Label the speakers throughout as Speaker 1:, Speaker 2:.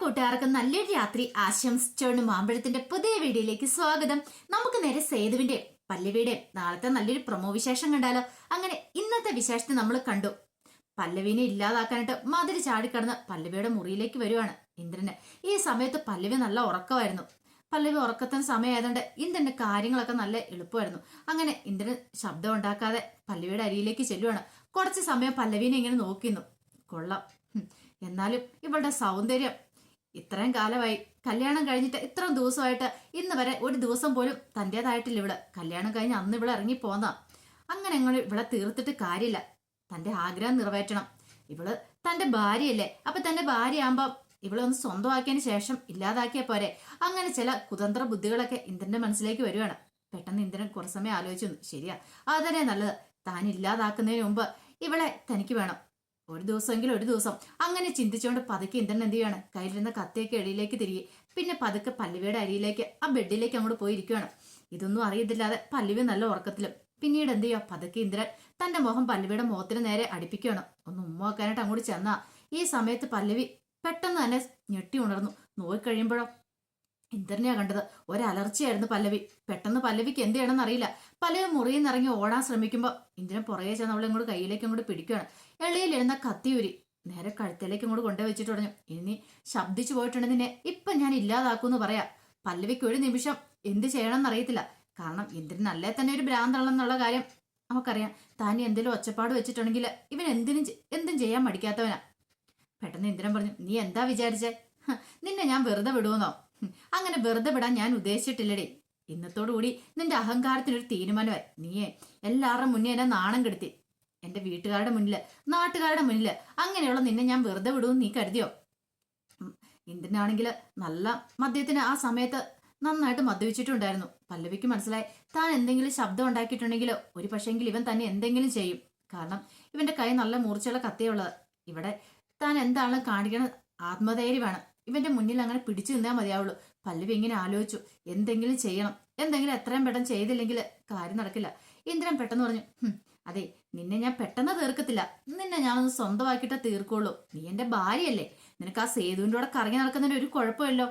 Speaker 1: കൂട്ടുകാർക്ക് നല്ലൊരു രാത്രി ആശംസിച്ചോണ്ട് മാമ്പഴത്തിന്റെ പുതിയ വീഡിയോയിലേക്ക് സ്വാഗതം. നമുക്ക് നേരെ സേതുവിന്റെ പല്ലവിയുടെ നാളത്തെ നല്ലൊരു പ്രൊമോ വിശേഷം കണ്ടാലോ? അങ്ങനെ ഇന്നത്തെ വിശേഷത്തെ നമ്മൾ കണ്ടു. പല്ലവിനെ ഇല്ലാതാക്കാനായിട്ട് മതിരി ചാടിക്കടന്ന് പല്ലവിയുടെ മുറിയിലേക്ക് വരുവാണ് ഇന്ദ്രന്. ഈ സമയത്ത് പല്ലവി നല്ല ഉറക്കമായിരുന്നു. പല്ലവി ഉറക്കത്തിന് സമയമായതുകൊണ്ട് ഇന്ദ്രന്റെ കാര്യങ്ങളൊക്കെ നല്ല എളുപ്പമായിരുന്നു. അങ്ങനെ ഇന്ദ്രൻ ശബ്ദം ഉണ്ടാക്കാതെ പല്ലവിയുടെ അരിയിലേക്ക് ചെല്ലുവാണ്. കുറച്ച് സമയം പല്ലവിനെ ഇങ്ങനെ നോക്കിന്നു കൊള്ളാം. എന്നാലും ഇവളുടെ സൗന്ദര്യം ഇത്രയും കാലമായി കല്യാണം കഴിഞ്ഞിട്ട് ഇത്രയും ദിവസമായിട്ട് ഇന്ന് വരെ ഒരു ദിവസം പോലും തന്റെതായിട്ടില്ല ഇവിടെ. കല്യാണം കഴിഞ്ഞ് അന്ന് ഇവിടെ ഇറങ്ങി പോന്നാ. അങ്ങനെ അങ്ങനെ ഇവിടെ തീർത്തിട്ട് കാര്യമില്ല. തന്റെ ആഗ്രഹം നിറവേറ്റണം. ഇവൾ തന്റെ ഭാര്യയല്ലേ. അപ്പൊ തന്റെ ഭാര്യ ആകുമ്പോ ഇവളെ ഒന്ന് സ്വന്തമാക്കിയതിന് ശേഷം ഇല്ലാതാക്കിയ പോരെ. അങ്ങനെ ചില കുതന്ത്ര ബുദ്ധികളൊക്കെ ഇന്ദ്രന്റെ മനസ്സിലേക്ക് വരുവാണ്. പെട്ടെന്ന് ഇന്ദ്രൻ കുറച്ച് സമയം ആലോചിച്ചു ശരിയാ. അത് തന്നെ നല്ലത്. താൻ ഇല്ലാതാക്കുന്നതിന് മുമ്പ് ഇവളെ തനിക്ക് വേണം. ഒരു ദിവസമെങ്കിലും ഒരു ദിവസം. അങ്ങനെ ചിന്തിച്ചുകൊണ്ട് പതുക്കെ ഇന്ദ്രൻ എന്ത് ചെയ്യാണ്? കയ്യിലിരുന്ന കത്തിയൊക്കെ എടിയിലേക്ക് തിരികെ. പിന്നെ പതുക്കെ പല്ലുവിയുടെ അരിയിലേക്ക് ആ ബെഡിലേക്ക് അങ്ങോട്ട് പോയിരിക്കുകയാണ്. ഇതൊന്നും അറിയത്തില്ലാതെ പല്ലുവി നല്ല ഉറക്കത്തിലും. പിന്നീട് എന്ത് ചെയ്യുക പതുക്കെ ഇന്ദ്രൻ തന്റെ മുഖം പല്ലുവയുടെ മുഖത്തിന് നേരെ അടുപ്പിക്കുകയാണ്. ഒന്ന് ഉമ്മാക്കാനായിട്ട് അങ്ങോട്ട് ചെന്നാ. ഈ സമയത്ത് പല്ലവി പെട്ടെന്ന് തന്നെ ഞെട്ടി ഉണർന്നു. നോക്കിക്കഴിയുമ്പോഴോ? ഇന്ദ്രനെയാ കണ്ടത്. ഒരലർച്ചയായിരുന്നു പല്ലവി. പെട്ടെന്ന് പല്ലവിക്ക് എന്ത് ചെയ്യണമെന്ന് അറിയില്ല. പല്ലവി മുറിയിൽ നിന്ന് ഇറങ്ങി ഓടാൻ ശ്രമിക്കുമ്പോൾ ഇന്ദ്രൻ പുറകെ ചെന്ന് അവളെ കയ്യിലേക്ക് അങ്ങോട്ട് പിടിക്കുകയാണ്. എളിയിലിരുന്ന കത്തിയൂരി നേരെ കഴുത്തിലേക്ക് ഇങ്ങോട്ട് കൊണ്ടു വെച്ചിട്ട് പറഞ്ഞു ഇനി ശബ്ദിച്ചു പോയിട്ടുണ്ട് നിന്നെ. ഇപ്പൊ ഞാൻ ഇല്ലാതാക്കൂന്ന് പറയാ. പല്ലവിക്ക് ഒരു നിമിഷം എന്ത് ചെയ്യണമെന്ന് അറിയത്തില്ല. കാരണം ഇന്ദ്രൻ അല്ലേ തന്നെ ഒരു ഭ്രാന്തളെന്നുള്ള കാര്യം നമുക്കറിയാം. താൻ എന്തെങ്കിലും ഒച്ചപ്പാട് വെച്ചിട്ടുണ്ടെങ്കിൽ ഇവൻ എന്തിനും എന്തും ചെയ്യാൻ മടിക്കാത്തവനാ. പെട്ടെന്ന് ഇന്ദ്രൻ പറഞ്ഞു നീ എന്താ വിചാരിച്ചേ? നിന്നെ ഞാൻ വെറുതെ വിടുമെന്നോ? അങ്ങനെ വെറുതെ വിടാൻ ഞാൻ ഉദ്ദേശിച്ചിട്ടില്ലടേ. ഇന്നത്തോടുകൂടി നിന്റെ അഹങ്കാരത്തിനൊരു തീരുമാനമായി. നീയെ എല്ലാവരുടെ മുന്നേ എന്നെ നാണം കെടുത്തി. എന്റെ വീട്ടുകാരുടെ മുന്നിൽ നാട്ടുകാരുടെ മുന്നിൽ അങ്ങനെയുള്ള നിന്നെ ഞാൻ വെറുതെ വിടുമെന്ന് നീ കരുതിയോ? ഇന്ദ്രനാണെങ്കിൽ നല്ല മദ്യത്തിന് ആ സമയത്ത് നന്നായിട്ട് മദ്യപിച്ചിട്ടുണ്ടായിരുന്നു. പല്ലവിക്ക് മനസ്സിലായി താൻ എന്തെങ്കിലും ശബ്ദം ഉണ്ടാക്കിയിട്ടുണ്ടെങ്കിലോ? ഒരു പക്ഷേങ്കിൽ ഇവൻ തന്നെ എന്തെങ്കിലും ചെയ്യും. കാരണം ഇവന്റെ കൈ നല്ല മൂർച്ചയുള്ള കത്തിയുള്ളത്. ഇവിടെ താൻ എന്താണ് കാണിക്കണ. ആത്മധൈര്യമാണ്. ഇവന്റെ മുന്നിൽ അങ്ങനെ പിടിച്ചു നിന്നാൽ മതിയാവുള്ളൂ. പല്ലവി ഇങ്ങനെ ആലോചിച്ചു. എന്തെങ്കിലും ചെയ്യണം. എന്തെങ്കിലും എത്രയും പെട്ടെന്ന് ചെയ്തില്ലെങ്കിൽ കാര്യം നടക്കില്ല. ഇന്ദ്രൻ പെട്ടെന്ന് പറഞ്ഞു അതെ നിന്നെ ഞാൻ പെട്ടെന്ന് തീർക്കത്തില്ല. നിന്നെ ഞാനൊന്ന് സ്വന്തമാക്കിയിട്ടേ തീർക്കുള്ളൂ. നീ എന്റെ ഭാര്യയല്ലേ. നിനക്ക് ആ സേതുവിന്റെ കൂടെ കറങ്ങി നടക്കുന്നതിന് ഒരു കുഴപ്പമില്ലോ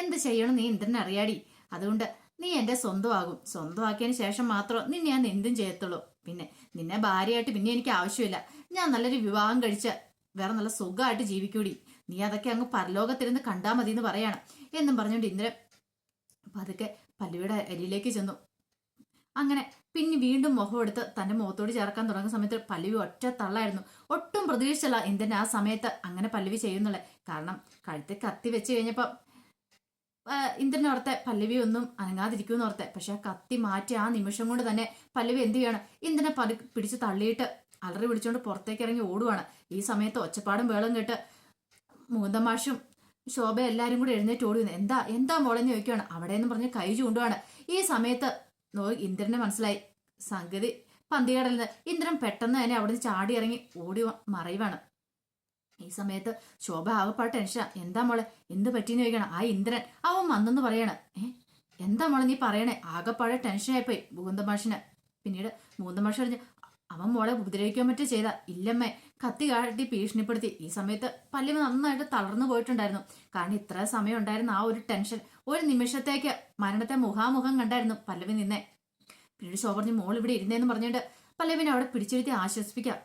Speaker 1: എന്ത് ചെയ്യണം നീ ഇന്ദ്രനെ അറിയാടി. അതുകൊണ്ട് നീ എന്റെ സ്വന്തമാകും. സ്വന്തമാക്കിയതിന് ശേഷം മാത്രം നിന്നെ ഞാൻ എന്തും ചെയ്യത്തുള്ളൂ. പിന്നെ നിന്നെ ഭാര്യയായിട്ട് പിന്നെ എനിക്ക് ആവശ്യമില്ല. ഞാൻ നല്ലൊരു വിവാഹം കഴിച്ച് വേറെ നല്ല സുഖമായിട്ട് ജീവിക്കൂടി. നീ അതൊക്കെ അങ്ങ് പരലോകത്തിരുന്ന് കണ്ടാ മതി എന്ന് പറയണം. എന്നും പറഞ്ഞുകൊണ്ട് ഇന്ദ്രൻ പതുക്കെ പല്ലുവിടെ അരിയിലേക്ക് ചെന്നു. അങ്ങനെ പിന്നെ വീണ്ടും മുഖം എടുത്ത് തന്റെ മുഖത്തോട് ചേർക്കാൻ തുടങ്ങുന്ന സമയത്ത് പല്ലവി ഒറ്റ തള്ളായിരുന്നു. ഒട്ടും പ്രതീക്ഷിച്ചല്ല ഇന്ദ്രൻ ആ സമയത്ത് അങ്ങനെ പല്ലവി ചെയ്യുന്നുള്ളേ കാരണം കഴുത്തിൽ കത്തി വെച്ച് കഴിഞ്ഞപ്പോൾ ഇന്ദ്രൻ ഓർത്തെ പല്ലവി ഒന്നും അനങ്ങാതിരിക്കുമെന്ന് ഓർത്തെ. പക്ഷെ ആ കത്തി മാറ്റി ആ നിമിഷം കൊണ്ട് തന്നെ പല്ലവി എന്ത് ചെയ്യാണ്? ഇന്ദ്രനെ പതി പിടിച്ച് തള്ളിയിട്ട് അലറി പിടിച്ചുകൊണ്ട് പുറത്തേക്ക് ഇറങ്ങി ഓടുവാണ്. ഈ സമയത്ത് ഒച്ചപ്പാടും വേളം കേട്ട് മൂന്തമാഷും ശോഭ എല്ലാരും കൂടെ എഴുന്നേറ്റ് ഓടി എന്താ എന്താ മോളെന്ന് ചോദിക്കുകയാണ് അവിടെ എന്ന് പറഞ്ഞ് കൈ ചൂണ്ടുവാണ്. ഈ സമയത്ത് ഇന്ദ്രന് മനസ്സിലായി. സംഗതി പന്തികടലിൽ ഇന്ദ്രൻ പെട്ടെന്ന് തന്നെ അവിടെ നിന്ന് ചാടി ഇറങ്ങി ഓടി മറയുവാണ്. ഈ സമയത്ത് ശോഭ ആകപ്പാട് ടെൻഷൻ എന്താ മോളെ? എന്ത് പറ്റിയെന്ന് ചോദിക്കണം. ആ ഇന്ദ്രൻ അവൻ വന്നെന്ന് പറയണ്. ഏഹ് എന്താ മോളെ നീ പറയണേ? ആകപ്പാടെ ടെൻഷനായിപ്പോയി ഭൂന്തമാഷിന് പിന്നീട് ഭൂന്തമാഷ് പറഞ്ഞു അവൻ മോളെ ഉപദ്രവിക്കാൻ പറ്റി ചെയ്ത. ഇല്ലമ്മേ കത്തി കാട്ടി ഭീഷണിപ്പെടുത്തി. ഈ സമയത്ത് പല്ലിവ് നന്നായിട്ട് തളർന്നു പോയിട്ടുണ്ടായിരുന്നു. കാരണം ഇത്ര സമയം ഉണ്ടായിരുന്ന ആ ഒരു ടെൻഷൻ. ഒരു നിമിഷത്തേക്ക് മരണത്തെ മുഖാമുഖം കണ്ടായിരുന്നു പല്ലവി നിന്നെ. പിന്നീട് ശോഭ പറഞ്ഞു മോൾ ഇവിടെ ഇരുന്നേന്ന് പറഞ്ഞുകൊണ്ട് പല്ലവിനെ അവിടെ പിടിച്ചിരുത്തി ആശ്വസിപ്പിക്കാം.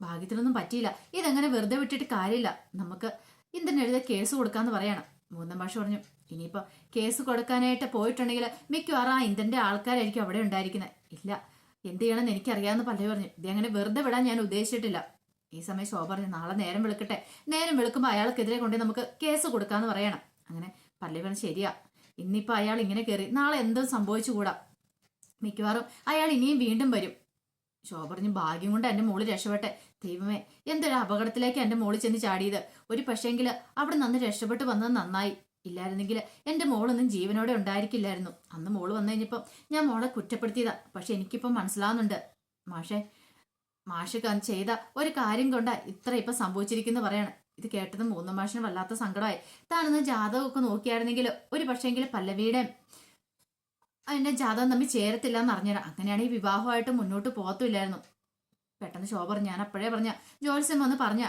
Speaker 1: ഭാഗ്യത്തിനൊന്നും പറ്റിയില്ല. ഇതങ്ങനെ വെറുതെ വിട്ടിട്ട് കാര്യമില്ല. നമുക്ക് ഇന്ദ്രൻ എഴുതിയ കേസ് കൊടുക്കാന്ന് പറയണം. മൂന്നാം ഭാഷ പറഞ്ഞു. ഇനിയിപ്പോ കേസ് കൊടുക്കാനായിട്ട് പോയിട്ടുണ്ടെങ്കിൽ മിക്കവാറും ആ ഇന്ദ്രന്റെ ആൾക്കാരായിരിക്കും അവിടെ ഉണ്ടായിരിക്കുന്നത് ഇല്ല എന്ത് ചെയ്യണമെന്ന് എനിക്കറിയാമെന്ന് പല്ലവി പറഞ്ഞു. ഇത് അങ്ങനെ വെറുതെ വിടാൻ ഞാൻ ഉദ്ദേശിച്ചിട്ടില്ല. ഈ സമയം ശോഭ പറഞ്ഞു നാളെ നേരം വെളുക്കട്ടെ. നേരം വെളുക്കുമ്പോൾ അയാൾക്കെതിരെ കൊണ്ട് നമുക്ക് കേസ് കൊടുക്കാന്ന് പറയണം. അങ്ങനെ പല്ലവി പറഞ്ഞു ശരിയാ. ഇന്നിപ്പോ അയാൾ ഇങ്ങനെ കയറി നാളെ എന്തും സംഭവിച്ചുകൂടാ മിക്കവാറും അയാൾ ഇനിയും വീണ്ടും വരും. ശോഭ പറഞ്ഞു ഭാഗ്യം കൊണ്ട് എന്റെ മോൾ രക്ഷപ്പെട്ടെ. ദൈവമേ എന്തൊരു അപകടത്തിലേക്ക് എന്റെ മോൾ ചെന്ന് ചാടിയത്. ഒരു പക്ഷേങ്കിൽ അവിടെ നിന്ന് രക്ഷപ്പെട്ട് വന്നത് നന്നായി. ഇല്ലായിരുന്നെങ്കിൽ എന്റെ മോളൊന്നും ജീവനോടെ ഉണ്ടായിരിക്കില്ലായിരുന്നു. അന്ന് മോൾ വന്നു കഴിഞ്ഞപ്പം ഞാൻ മോളെ കുറ്റപ്പെടുത്തിയതാ. പക്ഷെ എനിക്കിപ്പം മനസ്സിലാവുന്നുണ്ട്. മാഷെ മാഷ് ചെയ്ത ഒരു കാര്യം കൊണ്ടാ ഇത്ര ഇപ്പം സംഭവിച്ചിരിക്കുന്നു പറയണം. ഇത് കേട്ടത് മൂന്ന് മാഷിന് വല്ലാത്ത സങ്കടമായി. താനൊന്ന് ജാതകമൊക്കെ നോക്കിയായിരുന്നെങ്കിൽ ഒരു പക്ഷേങ്കിൽ പല്ലവിയുടെ അതിന്റെ ജാതകം തമ്മിൽ ചേരത്തില്ല എന്ന് അറിഞ്ഞാൽ അങ്ങനെയാണെങ്കിൽ വിവാഹമായിട്ട് മുന്നോട്ട് പോകത്തുമില്ലായിരുന്നു. പെട്ടെന്ന് ശോഭ ഞാൻ അപ്പോഴേ പറഞ്ഞ ജോത്സ്യം വന്ന് പറഞ്ഞ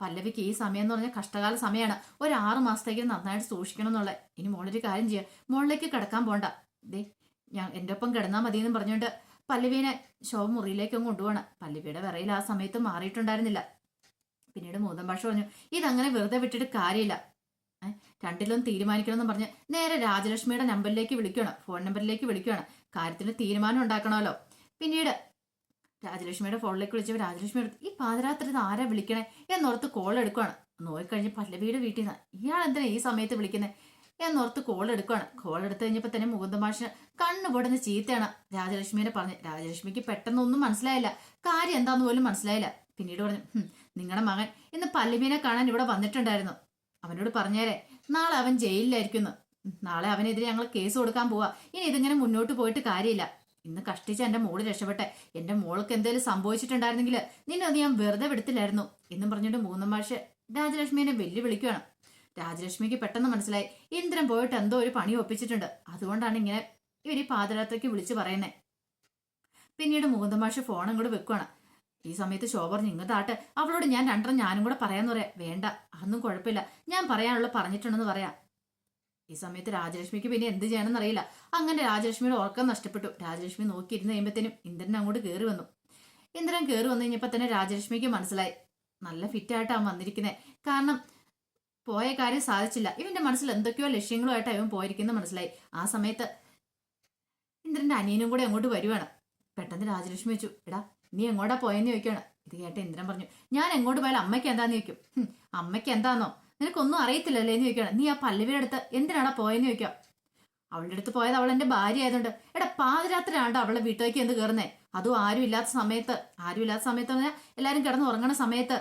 Speaker 1: പല്ലവിക്ക് ഈ സമയം എന്ന് പറഞ്ഞാൽ കഷ്ടകാല സമയമാണ് ഒരു ആറ് മാസത്തേക്ക് നന്നായിട്ട് സൂക്ഷിക്കണം എന്നുള്ള. ഇനി മോളൊരു കാര്യം ചെയ്യുക മോളിലേക്ക് കിടക്കാൻ പോണ്ട. ദേ ഞാൻ എന്റെ ഒപ്പം കിടന്നാൽ മതി എന്ന് പറഞ്ഞുകൊണ്ട് പല്ലവീനെ ശോഭ മുറിയിലേക്ക് കൊണ്ടുപോകണം. പല്ലവിയുടെ വിറയിൽ ആ സമയത്ത് മാറിയിട്ടുണ്ടായിരുന്നില്ല. പിന്നീട് മൂതം ഭാഷ പറഞ്ഞു ഇതങ്ങനെ വെറുതെ വിട്ടിട്ട് കാര്യമില്ല. ഏ, തീരുമാനിക്കണം എന്ന് പറഞ്ഞ് നേരെ രാജലക്ഷ്മിയുടെ നമ്പറിലേക്ക് വിളിക്കുകയാണ് ഫോൺ നമ്പറിലേക്ക് വിളിക്കുകയാണ് കാര്യത്തിന് തീരുമാനം ഉണ്ടാക്കണമല്ലോ. പിന്നീട് രാജലക്ഷ്മിയുടെ ഫോണിലേക്ക് വിളിച്ചപ്പോൾ രാജലക്ഷ്മി എടുത്ത് ഈ പാതിരാത്രി ഇത് ആരാ വിളിക്കണേ? എന്നോർത്ത് കോൾ എടുക്കുകയാണ് നോക്കിക്കഴിഞ്ഞ് പല്ലവിയുടെ വീട്ടിൽ നിന്ന് ഇയാൾ എന്തിനാ ഈ സമയത്ത് വിളിക്കുന്നത് എന്നോർത്ത് കോൾ എടുക്കുകയാണ് കോൾ എടുത്തു കഴിഞ്ഞപ്പോൾ തന്നെ മുകുന്ദ മാഷിന് കണ്ണു പൊടുന്ന ചീത്തയാണ് രാജലക്ഷ്മിനെ പറഞ്ഞു. രാജലക്ഷ്മിക്ക് പെട്ടെന്നൊന്നും മനസ്സിലായില്ല. കാര്യം എന്താന്ന് പോലും മനസ്സിലായില്ല. പിന്നീട് പറഞ്ഞു നിങ്ങളുടെ മകൻ ഇന്ന് പല്ലവീനെ കാണാൻ ഇവിടെ വന്നിട്ടുണ്ടായിരുന്നു. അവനോട് പറഞ്ഞേരെ നാളെ അവൻ ജയിലിലായിരിക്കുന്നു. നാളെ അവനെതിരെ ഞങ്ങൾ കേസ് കൊടുക്കാൻ പോവാ. ഇനി ഇതിങ്ങനെ മുന്നോട്ട് പോയിട്ട് കാര്യമില്ല. ഇന്ന് കഷ്ടിച്ച് എന്റെ മോൾ രക്ഷപ്പെട്ടെ. എന്റെ മോൾക്ക് എന്തെങ്കിലും സംഭവിച്ചിട്ടുണ്ടായിരുന്നെങ്കിൽ നിന്നെ ഞാൻ വെറുതെ വിടത്തില്ലായിരുന്നു. എന്നും പറഞ്ഞിട്ട് മൂന്നാം മാഷ് രാജലക്ഷ്മിനെ വെല്ലുവിളിക്കുകയാണ് രാജലക്ഷ്മിക്ക് പെട്ടെന്ന് മനസ്സിലായി ഇന്ദ്രൻ പോയിട്ട് എന്തോ ഒരു പണി ഒപ്പിച്ചിട്ടുണ്ട്. അതുകൊണ്ടാണ് ഇങ്ങനെ ഇവർ ഈ പാതിരാത്രിക്ക് വിളിച്ചു പറയുന്നത് പിന്നീട് മുകുന്ദമാഷ് ഫോണും കൂടെ വെക്കുകയാണ് ഈ സമയത്ത് ശോഭ പറഞ്ഞു ഇങ്ങോട്ടാട്ടെ അവളോട് ഞാൻ രണ്ടെണ്ണം ഞാനും കൂടെ പറയാന്ന് പറയാം. വേണ്ട അതൊന്നും കുഴപ്പമില്ല. ഞാൻ പറയാനുള്ള പറഞ്ഞിട്ടുണ്ടെന്ന് പറയാം. ഈ സമയത്ത് രാജലക്ഷ്മിക്ക് പിന്നെ എന്ത് ചെയ്യണമെന്ന് അറിയില്ല. അങ്ങനെ രാജലക്ഷ്മിയുടെ ഉറക്കം നഷ്ടപ്പെട്ടു. രാജലക്ഷ്മി നോക്കിയിരുന്ന് കഴിയുമ്പത്തേനും ഇന്ദ്രൻ അങ്ങോട്ട് കയറി വന്നു. ഇന്ദ്രൻ കയറി വന്നു കഴിഞ്ഞപ്പോൾ തന്നെ രാജലക്ഷ്മിക്ക് മനസ്സിലായി. നല്ല ഫിറ്റായിട്ടാണ് വന്നിരിക്കുന്നത് കാരണം പോയ കാര്യം സാധിച്ചില്ല. ഇവന്റെ മനസ്സിൽ എന്തൊക്കെയോ ലക്ഷ്യങ്ങളുമായിട്ടാണ് ഇവൻ പോയിരിക്കുന്നത് മനസ്സിലായി. ആ സമയത്ത് ഇന്ദ്രന്റെ അനിയനും കൂടെ അങ്ങോട്ട് വരുവാണ്. പെട്ടെന്ന് രാജലക്ഷ്മി വെച്ചു എടാ നീ എങ്ങോട്ടാ പോയെന്ന് ചോദിക്കുകയാണ്? ഇത് കേട്ട് ഇന്ദ്രൻ പറഞ്ഞു ഞാൻ എങ്ങോട്ട് പോയാലും അമ്മയ്ക്ക് എന്താന്ന് ചോദിക്കും. അമ്മയ്ക്ക് എന്താന്നോ? നിനക്കൊന്നും അറിയത്തില്ലല്ലേ എന്ന് ചോദിക്കുകയാണ്. നീ ആ പല്ലവിയുടെ അടുത്ത് എന്തിനാടാ പോയെന്ന് ചോദിക്കാം അവളുടെ അടുത്ത് പോയത് അവൾ എന്റെ ഭാര്യ ആയതുകൊണ്ട്. എടാ പാതിരാത്രിയാണ്ട് അവളെ വീട്ടിലേക്ക് എന്ത് കയറുന്നേ? അതും ആരും ഇല്ലാത്ത സമയത്ത്. ആരും ഇല്ലാത്ത സമയത്ത് എല്ലാരും കിടന്ന് ഉറങ്ങണ സമയത്ത്.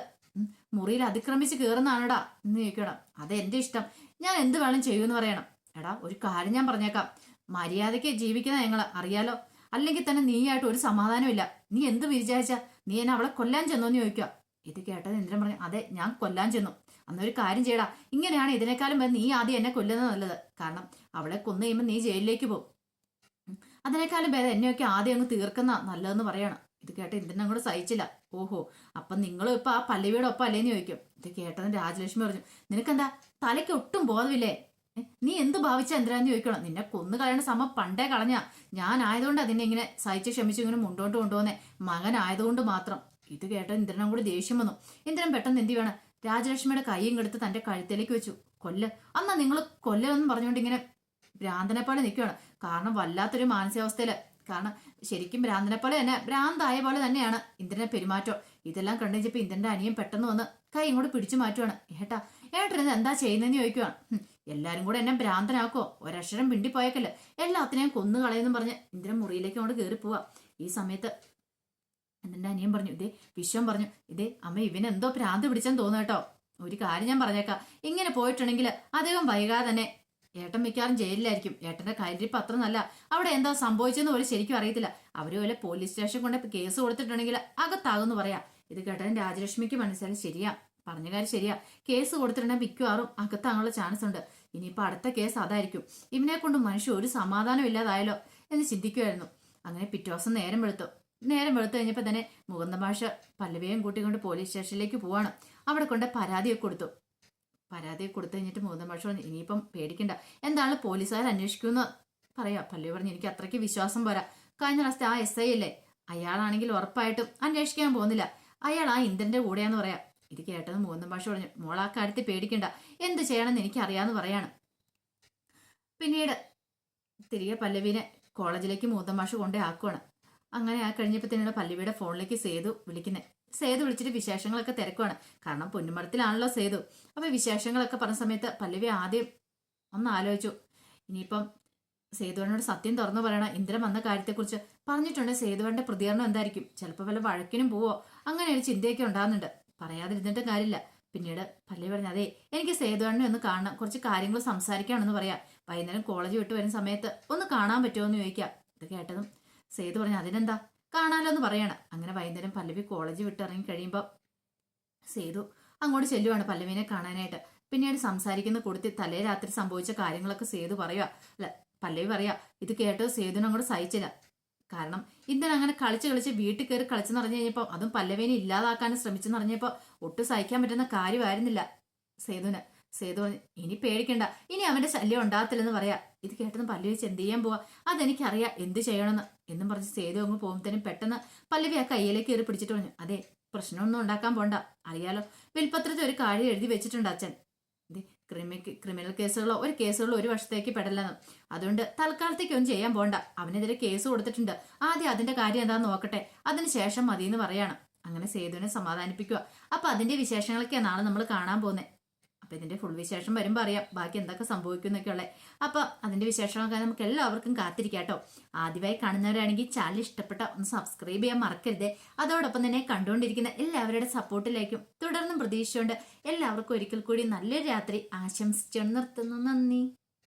Speaker 1: മുറിയിൽ അതിക്രമിച്ച് കയറുന്നതാണടാ എന്ന് ചോദിക്കണം അത് എന്റെ ഇഷ്ടം. ഞാൻ എന്ത് വേണം ചെയ്യുമെന്ന് പറയണം. എടാ ഒരു കാര്യം ഞാൻ പറഞ്ഞേക്കാം. മര്യാദയ്ക്ക് ജീവിക്കുന്ന ഞങ്ങൾ അറിയാലോ? അല്ലെങ്കിൽ തന്നെ നീയായിട്ട് ഒരു സമാധാനമില്ല നീ എന്ത് വിചാരിച്ച? നീ എന്നെ അവളെ കൊല്ലാൻ ചെന്നോന്ന് ചോദിക്കുക. ഇത് കേട്ടത് ഇന്ദ്രൻ പറഞ്ഞു? അതെ ഞാൻ കൊല്ലാൻ ചെന്നു. അന്നൊരു കാര്യം ചെയ്യടാ. ഇങ്ങനെയാണ് ഇതിനേക്കാളും നീ ആദ്യം എന്നെ കൊല്ലുന്നത് നല്ലത്. കാരണം അവളെ കൊന്നു കഴിയുമ്പോൾ നീ ജയിലിലേക്ക് പോകും. അതിനേക്കാളും ഭേദം എന്നെയൊക്കെ ആദ്യം അങ്ങ് തീർക്കുന്ന നല്ലതെന്ന് പറയണം. ഇത് കേട്ട ഇന്ദ്രൻ അങ്ങോട്ട് സഹിച്ചില്ല. ഓഹോ അപ്പൊ നിങ്ങളും ഇപ്പൊ ആ പല്ലവിയുടെ ഒപ്പം അല്ലേന്ന് ചോദിക്കും. ഇത് കേട്ടതിന് രാജലക്ഷ്മി പറഞ്ഞു നിനക്കെന്താ തലയ്ക്ക് ഒട്ടും ബോധമില്ലേ? നീ എന്ത് ഭാവിച്ച എന്തിനാന്ന് ചോദിക്കണം. നിന്നെ കൊന്നു കളയണ സമയം പണ്ടേ കളഞ്ഞ ഞാൻ ആയതുകൊണ്ട് അതിനെ ഇങ്ങനെ സഹിച്ച് ക്ഷമിച്ച് ഇങ്ങനെ മുണ്ടോട്ട് കൊണ്ടുപോകുന്നേ. മകനായതുകൊണ്ട് മാത്രം. ഇത് കേട്ട ഇന്ദ്രനും കൂടി ദേഷ്യം വന്നു. ഇന്ദ്രൻ പെട്ടെന്ന് എന്ത് വേണം രാജലക്ഷ്മിയുടെ കൈയും കെടുത്ത് തന്റെ കഴുത്തിലേക്ക് വെച്ചു. കൊല്ല. അന്നാ നിങ്ങൾ കൊല്ലെന്ന് പറഞ്ഞുകൊണ്ട് ഇങ്ങനെ ഭ്രാന്തനെപ്പാളെ നിൽക്കുകയാണ് കാരണം വല്ലാത്തൊരു മാനസികാവസ്ഥയിൽ. കാരണം ശരിക്കും ഭ്രാന്തനെപ്പാളെ തന്നെ ഭ്രാന്തായ പോലെ തന്നെയാണ് ഇന്ദ്രനെ പെരുമാറ്റം. ഇതെല്ലാം കണ്ടുവച്ചപ്പോ ഇന്ദ്രന്റെ അനിയൻ പെട്ടെന്ന് വന്ന് കൈ ഇങ്ങോട്ട് പിടിച്ചു മാറ്റുവാണ്. ഏട്ടാ ഏട്ടൻ എന്താ ചെയ്യുന്നതെന്ന് ചോദിക്കുവാണ്. "ഹും, എല്ലാരും കൂടെ എന്നെ ഭ്രാന്തനാക്കോ ഒരക്ഷരം പിണ്ടിപ്പോയേക്കല്ലേ എല്ലാത്തിനെയും കൊന്നു കളയെന്നും പറഞ്ഞ് ഇന്ദ്രൻ മുറിയിലേക്ക് അങ്ങോട്ട് കയറി പോവാ ഈ സമയത്ത് എന്റെ അനിയൻ പറഞ്ഞു ഇതേ വിശ്വം പറഞ്ഞു ഇതേ അമ്മ ഇവനെന്തോ ഭ്രാന്ത് പിടിച്ചെന്ന് തോന്നുന്നു കേട്ടോ. ഒരു കാര്യം ഞാൻ പറഞ്ഞേക്കാം. ഇങ്ങനെ പോയിട്ടുണ്ടെങ്കിൽ അദ്ദേഹം വൈകാതെ തന്നെ ഏട്ടൻ മിക്കവാറും ജയിലിലായിരിക്കും. ഏട്ടന്റെ കാര്യപ്പ് അത്ര നല്ല. അവിടെ എന്താ സംഭവിച്ചെന്ന് പോലും ശരിക്കും അറിയത്തില്ല. അവർ പോലെ പോലീസ് സ്റ്റേഷൻ കൊണ്ട് കേസ് കൊടുത്തിട്ടുണ്ടെങ്കിൽ അകത്താകുമെന്ന് പറയാം. ഇത് കേട്ടതിന് രാജലക്ഷ്മിക്ക് മനസ്സിലായി ശരിയാ. പറഞ്ഞ കാര്യം ശരിയാ. കേസ് കൊടുത്തിട്ടുണ്ടെങ്കിൽ മിക്കവാറും അകത്താകാനുള്ള ചാൻസ് ഉണ്ട്. ഇനിയിപ്പോൾ അടുത്ത കേസ് അതായിരിക്കും. ഇവനെ കൊണ്ട് മനുഷ്യ ഒരു സമാധാനം ഇല്ലാതായാലോ എന്ന് ചിന്തിക്കുമായിരുന്നു അങ്ങനെ പിറ്റേ ദിവസം നേരം വെളുത്തു. നേരം വെളുത്തു കഴിഞ്ഞപ്പോൾ തന്നെ മുകുന്ദ മാഷ് പല്ലവിയും കൂട്ടിക്കൊണ്ട് പോലീസ് സ്റ്റേഷനിലേക്ക് പോവാണ്. അവിടെ കൊണ്ട് പരാതിയൊക്കെ കൊടുത്തു. പരാതി കൊടുത്തു കഴിഞ്ഞിട്ട് മുകുന്ദ മാഷ് പറഞ്ഞു ഇനിയിപ്പം പേടിക്കണ്ട. എന്താണ് പോലീസുകാർ അന്വേഷിക്കുമെന്ന് പറയാ. പല്ലവി പറഞ്ഞു എനിക്ക് അത്രയ്ക്ക് വിശ്വാസം പോരാ. കഴിഞ്ഞ പ്രാവശ്യത്തെ ആ എസ് ഐ അല്ലേ? അയാളാണെങ്കിൽ ഉറപ്പായിട്ടും അന്വേഷിക്കാൻ പോകുന്നില്ല. അയാൾ ആ ഇന്ദ്രന്റെ കൂടെയാന്ന് പറയാം. ഇത് കേട്ടത് മുകുന്ദ ഭാഷ പറഞ്ഞു മോൾ ആ കാര്യത്തിൽ പേടിക്കണ്ട. എന്ത് ചെയ്യണമെന്ന് എനിക്കറിയാന്ന് പറയാണ്. പിന്നീട് തിരികെ പല്ലവിനെ കോളേജിലേക്ക് മൂത്തം ഭാഷ കൊണ്ടേ ആക്കുവാണ്. അങ്ങനെ ആ കഴിഞ്ഞപ്പോൾ തന്നെയാണ് പല്ലവിയുടെ ഫോണിലേക്ക് സേതു വിളിക്കുന്നത് സേതു വിളിച്ചിട്ട് വിശേഷങ്ങളൊക്കെ തിരക്കുവാണ്. കാരണം പൊന്നുമരത്തിലാണല്ലോ സേതു. അപ്പൊ വിശേഷങ്ങളൊക്കെ പറഞ്ഞ സമയത്ത് പല്ലവി ആദ്യം ഒന്ന് ആലോചിച്ചു. ഇനിയിപ്പം സേതുവനോട് സത്യം തുറന്നു പറയണം. ഇന്ദ്രൻ വന്ന കാര്യത്തെക്കുറിച്ച് പറഞ്ഞിട്ടുണ്ട്. സേതുവന്റെ പ്രതികരണം എന്തായിരിക്കും? ചിലപ്പോൾ വല്ല വഴക്കിനും പോവോ? അങ്ങനെ ഒരു ചിന്തയൊക്കെ ഉണ്ടാകുന്നുണ്ട്. പറയാതിരുന്നിട്ട് കാര്യമില്ല. പിന്നീട് പല്ലവി പറഞ്ഞു അതെ എനിക്ക് സേതുവണ്ണനെ ഒന്ന് കാണണം. കുറച്ച് കാര്യങ്ങൾ സംസാരിക്കാണെന്ന് പറയാം. വൈകുന്നേരം കോളേജ് വിട്ട് വരുന്ന സമയത്ത് ഒന്ന് കാണാൻ പറ്റുമോ എന്ന് ചോദിക്കാം. ഇത് കേട്ടതും സേതു പറഞ്ഞു അതിനെന്താ? കാണാലോ എന്ന് പറയണം. അങ്ങനെ വൈകുന്നേരം പല്ലവി കോളേജ് വിട്ട് ഇറങ്ങി കഴിയുമ്പോൾ സേതു അങ്ങോട്ട് ചെല്ലുവാണ് പല്ലവിനെ കാണാനായിട്ട്. പിന്നീട് സംസാരിക്കുന്ന കൊടുത്തി തലേ രാത്രി സംഭവിച്ച കാര്യങ്ങളൊക്കെ സേതു പറയുക അല്ല പല്ലവി പറയാ ഇത് കേട്ടോ സേതുവിനെ അങ്ങോട്ട് സഹിച്ചില്ല. കാരണം ഇന്നലെ അങ്ങനെ കളിച്ച് കളിച്ച് വീട്ടിൽ കയറി കളിച്ചെന്ന് പറഞ്ഞു കഴിഞ്ഞപ്പോൾ അതും പല്ലവിനെ ഇല്ലാതാക്കാൻ ശ്രമിച്ചെന്ന് പറഞ്ഞപ്പോൾ ഒട്ടും സഹിക്കാൻ പറ്റുന്ന കാര്യമായിരുന്നില്ല സേതുവിന്. സേതു ഇനി പേടിക്കണ്ട. ഇനി അവന്റെ ശല്യം ഉണ്ടാകത്തില്ലെന്ന് പറയാ. ഇത് കേട്ടെന്ന് പല്ലവി വെച്ച് എന്ത് ചെയ്യാൻ പോവാ? അതെനിക്കറിയാം. എന്ത് ചെയ്യണമെന്ന്. എന്നും പറഞ്ഞ് സേതു അങ്ങ് പോകുമ്പോഴത്തേനും പെട്ടെന്ന് പല്ലവി ആ കയ്യിലേക്ക് കയറി പിടിച്ചിട്ട് പറഞ്ഞു അതെ പ്രശ്നമൊന്നും ഉണ്ടാക്കാൻ പോണ്ട. അറിയാലോ. വിൽപ്പത്രത്തിൽ ഒരു കാര്യം എഴുതി വെച്ചിട്ടുണ്ട് അച്ഛൻ. ക്രിമി ക്രിമിനൽ കേസുകളോ ഒരു കേസുകളോ ഒരു വർഷത്തേക്ക് പെടല്ലെന്ന്. അതുകൊണ്ട് തൽക്കാലത്തേക്ക് ഒന്നും ചെയ്യാൻ പോണ്ട. അവനെതിരെ കേസ് കൊടുത്തിട്ടുണ്ട്. ആദ്യം അതിന്റെ കാര്യം എന്താന്ന് നോക്കട്ടെ. അതിന് ശേഷം മതിയെന്ന് പറയാണ്. അങ്ങനെ സേതുവിനെ സമാധാനിപ്പിക്കുക അപ്പൊ അതിന്റെ വിശേഷങ്ങളൊക്കെയാണ് നാളെ നമ്മൾ കാണാൻ പോകുന്നത് അപ്പൊ ഇതിന്റെ ഫുൾ വിശേഷം വരുമ്പോൾ അറിയാം ബാക്കി എന്തൊക്കെ സംഭവിക്കും എന്നൊക്കെ ഉള്ളത് അപ്പൊ അതിന്റെ വിശേഷങ്ങളൊക്കെ നമുക്ക് എല്ലാവർക്കും കാത്തിരിക്കാം കേട്ടോ. ആദ്യമായി കാണുന്നവരാണെങ്കിൽ ചാനൽ ഇഷ്ടപ്പെട്ട ഒന്ന് സബ്സ്ക്രൈബ് ചെയ്യാൻ മറക്കരുത്. അതോടൊപ്പം തന്നെ കണ്ടുകൊണ്ടിരിക്കുന്ന എല്ലാവരുടെ സപ്പോർട്ടിലേക്കും തുടർന്നും പ്രതീക്ഷിച്ചുകൊണ്ട് എല്ലാവർക്കും ഒരിക്കൽ കൂടി നല്ലൊരു രാത്രി ആശംസിച്ചു നിർത്തുന്നു. നന്ദി.